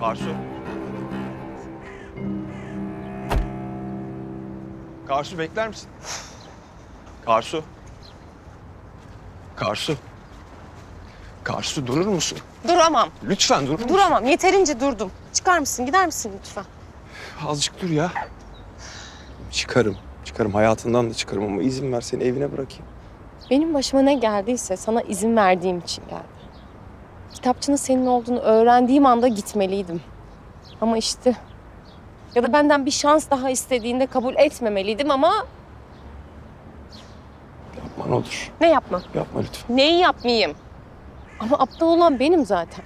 Karsu. Karsu bekler misin? Karsu. Karsu. Karsu durur musun? Duramam. Lütfen durur musun? Duramam. Yeterince durdum. Çıkar mısın? Gider misin lütfen? Azıcık dur ya. Çıkarım. Çıkarım. Hayatından da çıkarım ama izin ver seni evine bırakayım. Benim başıma ne geldiyse sana izin verdiğim için geldi. Kitapçının senin olduğunu öğrendiğim anda gitmeliydim. Ama işte ya da benden bir şans daha istediğinde kabul etmemeliydim ama Yapma ne olur. ne yapma? Yapma lütfen. Neyi yapmayayım? Ama aptal olan benim zaten.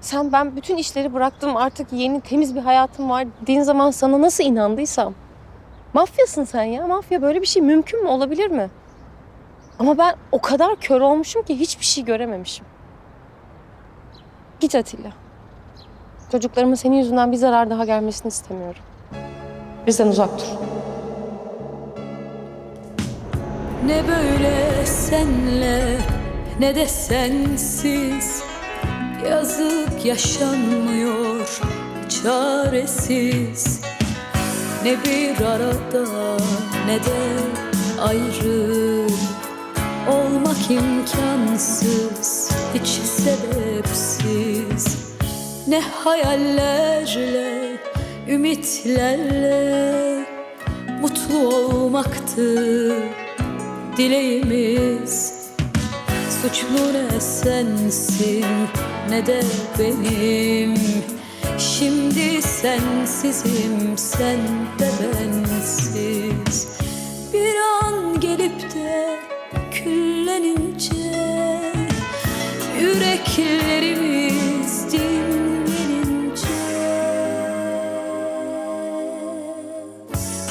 Sen ben bütün işleri bıraktım artık yeni temiz bir hayatım var dediğin zaman sana nasıl inandıysam. Mafyasın sen ya. Mafya böyle bir şey mümkün mü? Olabilir mi? Ama ben o kadar kör olmuşum ki hiçbir şey görememişim. Git Atilla. Çocuklarıma senin yüzünden bir zarar daha gelmesini istemiyorum. Bizden uzak dur. Ne böyle senle ne de sensiz Yazık yaşanmıyor çaresiz Ne bir arada ne de ayrı Olmak imkansız hiç sebepsiz Ne hayallerle ümitlerle Mutlu olmaktı dileğimiz. Suçlu ne sensin ne de benim. Şimdi sensizim sen de bensiz. Bir an gelip de küllenince Yüreklerimiz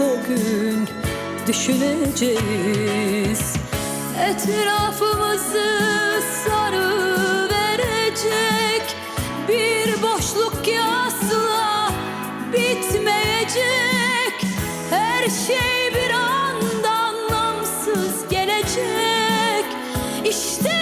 o gün düşüneceğiz? Etrafımızı sarı verecek Bir boşluk ki asla bitmeyecek. Her şey bir anda anlamsız gelecek. İşte